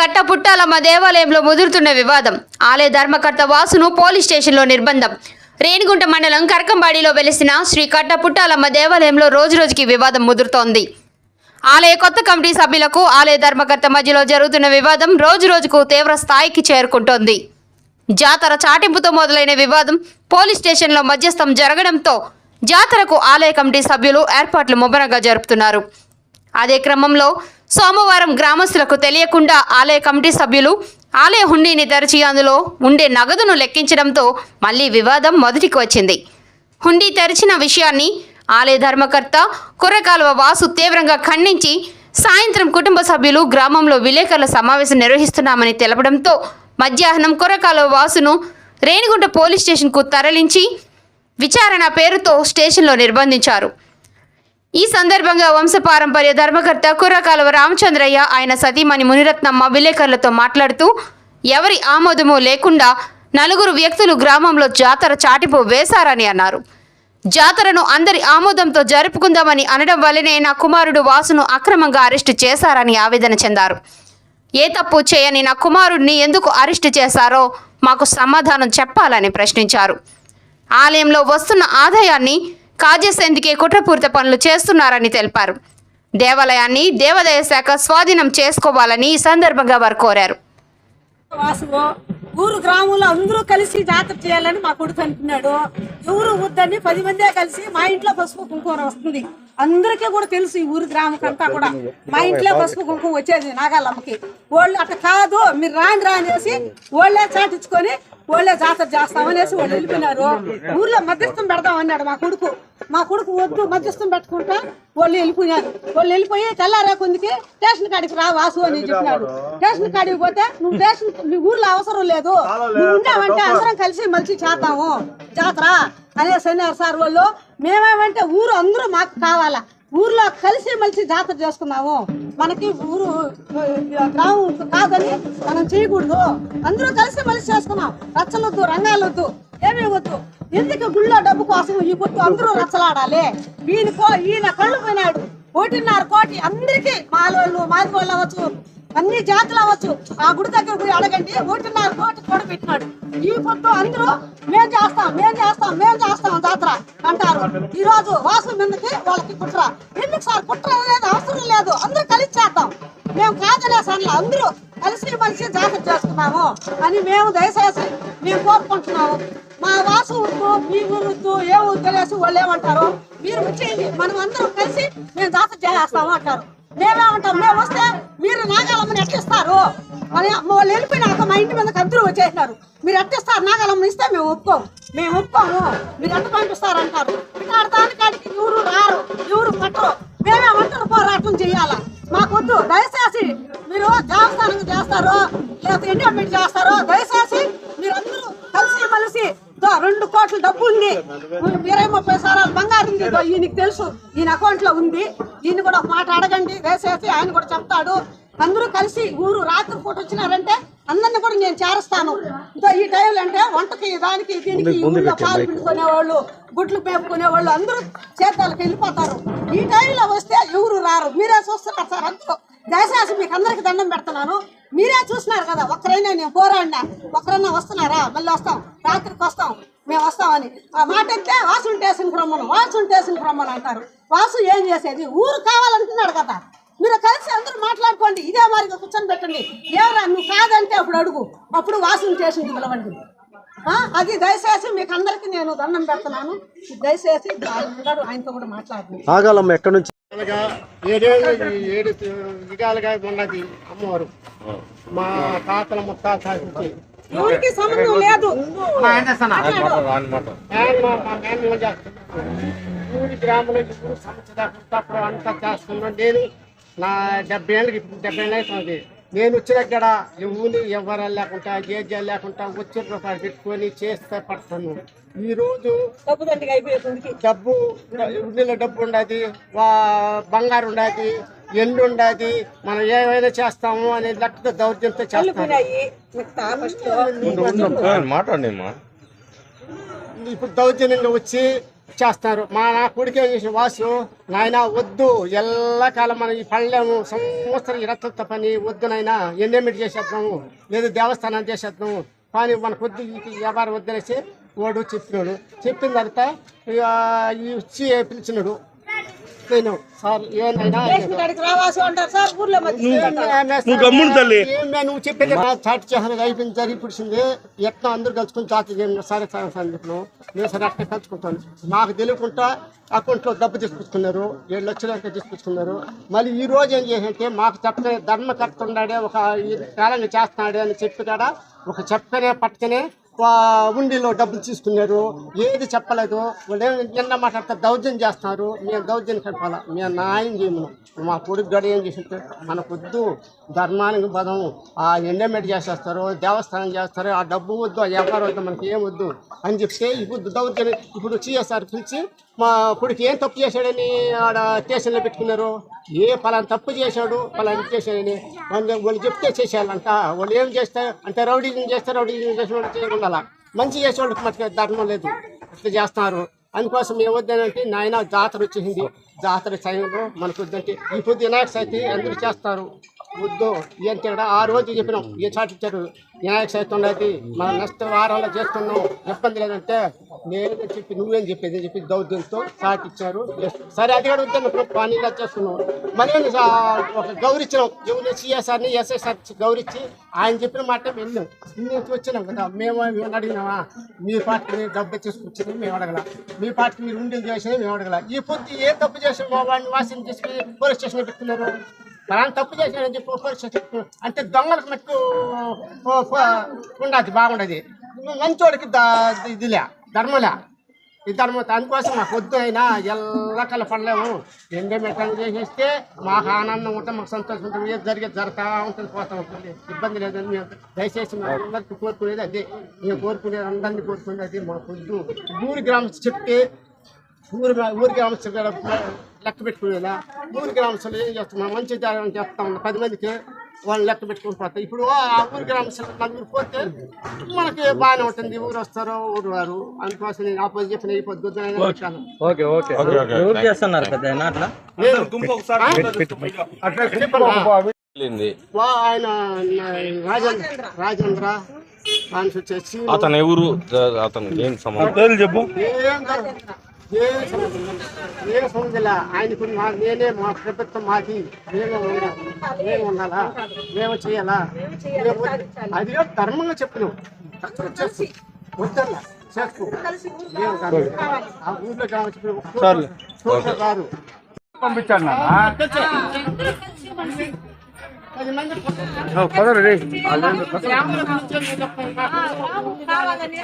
కట్టపుట్టాలమ్మ దేవాలయంలో ముదురుతున్న వివాదం. ఆలయ ధర్మకర్త వాసును పోలీస్ స్టేషన్లో నిర్బంధం. రేణిగుంట మండలం కరకంబాడిలో వెలిసిన శ్రీ కట్టపుట్టాలమ్మ దేవాలయంలో రోజురోజుకి వివాదం ముదురుతోంది. ఆలయ కొత్త కమిటీ సభ్యులకు ఆలయ ధర్మకర్త మధ్యలో జరుగుతున్న వివాదం రోజురోజుకు తీవ్ర స్థాయికి చేరుకుంటోంది. జాతర చాటింపుతో మొదలైన వివాదం పోలీస్ స్టేషన్లో మధ్యస్థం జరగడంతో జాతరకు ఆలయ కమిటీ సభ్యులు ఏర్పాట్లు ముమ్మరంగా జరుపుతున్నారు. అదే క్రమంలో సోమవారం గ్రామస్తులకు తెలియకుండా ఆలయ కమిటీ సభ్యులు ఆలయ హుండీని తెరచి అందులో ఉండే నగదును లెక్కించడంతో మళ్ళీ వివాదం మొదటికి వచ్చింది. హుండీ తెరిచిన విషయాన్ని ఆలయ ధర్మకర్త కుర్రకాలువ వాసు తీవ్రంగా ఖండించి సాయంత్రం కుటుంబ సభ్యులు గ్రామంలో విలేకరుల సమావేశం నిర్వహిస్తున్నామని తెలపడంతో మధ్యాహ్నం కుర్రకాలువ వాసును రేణిగుంట పోలీస్ స్టేషన్కు తరలించి విచారణ పేరుతో స్టేషన్లో నిర్బంధించారు. ఈ సందర్భంగా వంశపారంపర్య ధర్మకర్త కుర్రకాలువ రామచంద్రయ్య ఆయన సతీమణి మునిరత్నమ్మ విలేకరులతో మాట్లాడుతూ ఎవరి ఆమోదము లేకుండా నలుగురు వ్యక్తులు గ్రామంలో జాతర చాటింపు వేశారని అన్నారు. జాతరను అందరి ఆమోదంతో జరుపుకుందామని అనడం వల్లనే నా కుమారుడు వాసును అక్రమంగా అరెస్టు చేశారని ఆవేదన చెందారు. ఏ తప్పు చేయని నా కుమారుడిని ఎందుకు అరెస్టు చేశారో మాకు సమాధానం చెప్పాలని ప్రశ్నించారు. ఆలయంలో వస్తున్న ఆదాయాన్ని కాజేసేందుకే కుట్రపూరిత పనులు చేస్తున్నారని తెలిపారు. దేవాలయాన్ని దేవాదాయ శాఖ స్వాధీనం చేసుకోవాలని ఈ సందర్భంగా వారు కోరారు. ఊరు గ్రామంలో అందరూ కలిసి జాతర చేయాలని మా కొడుకు అంటున్నాడు. ఎవరు వద్దని పది మందే కలిసి మా ఇంట్లో పసుపు కుంకుమ వస్తుంది. అందరికీ కూడా తెలుసు ఈ ఊరు గ్రామకంతా కూడా. మా ఇంట్లో పసుపు కుంకుమ వచ్చేది నాగాలమ్మకి. వాళ్ళు అట్ట కాదు మీరు రాని రానేసి వాళ్ళే చాటించుకొని వాళ్ళే జాతర చేస్తామనేసి వాళ్ళు వెళ్ళిపోయినారు. ఊర్లో మధ్యస్థం పెడదాం అన్నాడు మా కొడుకు. మా కొడుకు వద్దు మధ్యస్థం పెట్టుకుంటా వాళ్ళు వెళ్ళిపోయినారు. వాళ్ళు వెళ్ళిపోయి తెల్లారే కొందికి స్టేషన్ కాడికి రా వాసు అని చెప్పినాడు. స్టేషన్ కాడికి పోతే నువ్వు స్టేషన్ నీ ఊర్లో అవసరం లేదు. నువ్వు ఉన్నావంటే అందరం కలిసి మలిసి చేద్దాము. జాతర. అనేసి అన్నారు సార్ వాళ్ళు మేమేమంటే ఊరు అందరూ మాకు కావాలా. ఊర్లో కలిసి మలిసి జాతర చేసుకున్నాము మనకి ఊరు గ్రామం కాదని మనం చేయకూడదు. అందరూ కలిసి మలిసి చేసుకున్నాం రచ్చలొద్దు రంగాలొద్దు ఏమీ వద్దు. ఎందుకు గుళ్ళో డబ్బు కోసం ఈ పొత్తు అందరూ రచ్చలాడాలి? ఈయనకో ఈయన కళ్ళు పోయినాడు. కోటిన్నర కోటి అందరికీ మాలోళ్ళు మాది వాళ్ళు అవ్వచ్చు. అన్ని జాతులు అవ్వచ్చు. ఆ గుడి దగ్గర పోయి అడగండి. ఒకటిన్నర కోటి కూడా పెట్టినాడు. ఈ పొత్తు అందరూ మేం చేస్తాం మేం చేస్తాం మేం చేస్తాం జాతర అంటారు. ఈ రోజు వాసు మీదకి వాళ్ళకి కుట్ర. ఎందుకు సార్ కుట్ర అనేది అవసరం లేదు. అందరూ కలిసి చేద్దాం. మేము కాదనే సార్లు అందరూ కలిసి మనిషి జాతర చేసుకున్నాము అని మేము దయచేసి మేము కోరుకుంటున్నాము. మా వాసు వద్దు మీ ఊరు ఏ ఊరు తెలిసి వాళ్ళు ఏమంటారు మీరు వచ్చేయండి మనం అందరం కలిసి మేము జాతర చేస్తాము అంటారు. మేమే ఉంటాం మేము వస్తే మీరు నాగాలమ్మని ఎట్టిస్తారు అని వాళ్ళు వెళ్ళిపోయినాక మా ఇంటి మీదకి అందరూ వచ్చేసినారు. మీరు ఎట్టిస్తారు నాగాలమ్మని ఇస్తే మేము ఒప్పుకోము. మేము ఒప్పుకోము. మీరు ఎంత పంపిస్తారు అంటారు ఇక్కడ దానికాడికి ఎవరు రారు ఎవరు పట్టరు. మేమేమంటారు పోరాటం చేయాలా? మాకొద్దు. దయచేసి మీరు దేవస్థానం చేస్తారో లేకపోతే ఎండోమెంట్ చేస్తారో దయచేసి రెండు కోట్ల డబ్బు ఉంది. ఇరవై ముప్పై సారాలు బంగారు ఉంది ఈయనకి తెలుసు. ఈయన అకౌంట్లో ఉంది. ఈయన కూడా ఒక మాట అడగండి. దయచేసి ఆయన కూడా చెప్తాడు. అందరూ కలిసి ఊరు రాత్రి పూట వచ్చినారంటే అందరిని కూడా నేను చేరుస్తాను. ఈ టైంలో అంటే వంటకి దానికి దీనికి ఊళ్ళో పాలు పిండుకునే వాళ్ళు గుడ్లు మేపుకునే వాళ్ళు అందరూ చేతాలకు వెళ్ళిపోతారు. ఈ టైంలో వస్తే ఎవరు రారు? మీరే చూస్తున్నారు సార్ అందరూ. దయచేసి మీకు అందరికి దండం పెడుతున్నాను. మీరే చూస్తున్నారు కదా ఒక్కరైనా నేను పోరాడినా? ఒక్కరైనా వస్తున్నారా? మళ్ళీ వస్తాం. రాత్రికి వస్తాం. మేము వస్తామని. ఆ మాట అయితే వాసు స్టేషన్కి రమ్మను వాసు స్టేషన్కి రమ్మను అంటారు. వాసు ఏం చేసేది? ఊరు కావాలంటున్నాడు కదా. మీరు కలిసి అందరూ మాట్లాడుకోండి. ఇదే మారిగా కూర్చొని పెట్టండి. ఎవరా నువ్వు కాదంటే అప్పుడు అడుగు. అప్పుడు వాసు స్టేషన్కి పిలవండి. ఆ, అది దయచేసి మీకు అందరికి నేను దండం పెడుతున్నాను. దయచేసి ఆయనతో కూడా మాట్లాడుతున్నాను ఎక్కడి నుంచి? ఏడు ఉన్నది అమ్మవారు. మా తాతల ముత్తాత ఎవరికి సంబంధం లేదు. ఊరి గ్రామంలో అప్పుడు అంతా చేస్తున్నాను నేను నా డెబ్బై ఏళ్ళకి డెబ్బై ఏళ్ళు అవుతుంది. నేను వచ్చిన ఇక్కడ ఎవరు లేకుండా గేజాలు లేకుండా వచ్చిన రూపాయలు పెట్టుకొని చేస్తే పడతాను. ఈ రోజు డబ్బు ఉండిలో డబ్బు ఉండదు బంగారు ఉండదు ఎండు ఉండదు మనం ఏమైనా చేస్తాము అనే లెక్కతో దౌర్జన్యంతో చేస్తాము ఇప్పుడు దౌర్జన్యంగా వచ్చి చేస్తారు. మా నా కొడుకే చేసిన వాసు నాయన వద్దు ఎల్లకాలం మనం ఈ పళ్ళేము సంవత్సరం ఇరత్త పని వద్దు నాయన ఎండేమిటి చేసేద్దాము? లేదు దేవస్థానం చేసేద్దాము. కానీ మన కొద్ది ఈ వ్యాపారం వద్దనేసి వాడు చెప్పినాడు. చెప్పిన తర్వాత ఇక ఈ వచ్చి పిలిచినాడు. నేను సార్ మధ్య నువ్వు గమ్మున తల్లి. నువ్వు చెప్పేది చాటి చేసిన అయిపోయింది జరిగిపోయింది ఎట్లా అందరూ కలుసుకుని చాటి చేయండి సరే సరే సరే చెప్పినావు. నేను సరే అట్లా కలుసుకుంటాను. నాకు తెలియకుండా అకౌంట్లో డబ్బు తీసుకొచ్చుకున్నారు ఏడు లక్షల తీసుకొచ్చుకున్నారు మళ్ళీ ఈ రోజు ఏం చేసింటే మాకు చెప్పే ధర్మకర్త ఉన్నాడే ఒక ఈ కాలంగా చేస్తున్నాడే అని చెప్పి కాడ ఒక చెప్పనే పట్టుకనే ఉండిలో డబ్బులు తీసుకున్నారు. ఏది చెప్పలేదు. వాళ్ళు నిన్న మాట్లాడితే దౌర్జన్యం చేస్తున్నారు మేము దౌర్జన్యం కలపాలా మేము న్యాయం చేయము. మా కొడుకు గడ ఏం చేసింటే మనకు ధర్మానికి బదం ఆ ఎండోమెంట్ చేసేస్తారు దేవస్థానం చేస్తారు ఆ డబ్బు వద్దు ఆ వ్యాపారం వద్దు మనకి ఏం వద్దు అని చెప్తే ఇప్పుడు దౌర్జన్యం. ఇప్పుడు సిఎస్ఆర్ పిలిచి మా కొడుకు ఏం తప్పు చేశాడని ఆడ స్టేషన్లో పెట్టుకున్నారు? ఏ పలానా తప్పు చేశాడు? పలానా చేశాడని. వాళ్ళు వాళ్ళు చెప్తే చేసేయాలంట. వాళ్ళు ఏం చేస్తారు అంటే రౌడీజం చేస్తే రౌడీజం చేసిన వాళ్ళు చేయకుండా మంచి చేసేవాళ్ళకి మటుకు ధర్మం లేదు. ఇట్లా చేస్తున్నారు. అందుకోసం ఏమొద్దానంటే నాయన జాతర వచ్చేసింది జాతర సమయంలో మనకు వద్దంటే ఈ పొద్దు వినాయక చవితి అందరూ చేస్తారు. వద్దు ఏంటి ఇక్కడ ఆ రోజు చెప్పినాం ఏ చాటిచ్చారు వినాయక చవితి ఉన్నది మన నెక్స్ట్ వారంలో చేస్తున్నాం ఇబ్బంది లేదంటే నేను చెప్పి నువ్వేం చెప్పేది? అని చెప్పి దౌర్జంతో చాటు ఇచ్చారు సరే అది కూడా వద్దాను పనిగా చేస్తున్నాం మళ్ళీ ఒక గౌరవించినాం ఎవరు సిఎస్ఆర్ని ఎస్ఎస్ఆర్ గౌరవించి ఆయన చెప్పిన మాట వెళ్ళాం నుంచి వచ్చినాం కదా మేము మేము అడిగినామా? మీ పార్టీని డబ్బు తీసుకొచ్చింది మేము అడగల. మీ పార్టీ మీరు ఉండి చేసేది మేము అడగల. ఈ పొద్దు ఏ తప్పు చేసిన వాడిని వాసిని తీసుకుని పోలీస్ స్టేషన్ పెట్టుకున్నారు మనం తప్పు చేశానని చెప్పి పోలీస్ స్టేషన్ అంటే దొంగలకు మట్టుకు ఉండదు బాగుండదు. మంచోడికి ద- ఇదిలే. ధర్మలే. ఈ ధర్మం దానికోసం మాకు వద్దు అయినా ఎల్లకల పడలేము. ఎండే మెట్టం చేసేస్తే మాకు ఆనందం ఉంటుంది మాకు సంతోషం ఉంటుంది ఏది జరిగేది జరుగుతూ ఉంటుంది పోతూ ఉంటుంది. ఇబ్బంది లేదని మేము దయచేసి మా అందరికీ కోరుకునేది అదే. మేము కోరుకునేది అందరినీ కోరుకునేది అదే. మాకు వద్దు. ఊరి గ్రామం చెప్తే ఊరి ఊరి గ్రామం లెక్క పెట్టుకునేలా. ఊరి గ్రామస్తులు ఏం చేస్తాం మంచి జాగ్రత్త ఉన్నాం పది మందికి వాళ్ళు లెక్క పెట్టుకుని పోతాయి ఇప్పుడు ఆ ఊరి గ్రామస్తులు నలుగురు పోతే మనకి బాగానే ఉంటుంది. ఊరు వస్తారు ఊరు వారు అందుకోసం నేను ఆపోజిట్ చెప్పిన ఈ పొద్దు వచ్చాను. Okay okay. ఎవరు చేస్తున్నారు అట్లా? ఆయన రాజేంద్ర రాజేంద్ర అతను ఎవరు? అతను ఏం పేర్లు చెప్పు. ఏం. ఏం. ఆయనకు మా నేనే మా ప్రభుత్వం మాది మేమే ఉండాలి? మేము ఉండాలా? మేము చేయాలా? అది ధర్మంగా చెప్పినాం వద్దల్లా చేసుకో మేము కాదు. ఆ ఊర్లో కావచ్చు గారు పంపించాను పదరు రే. కావాలని.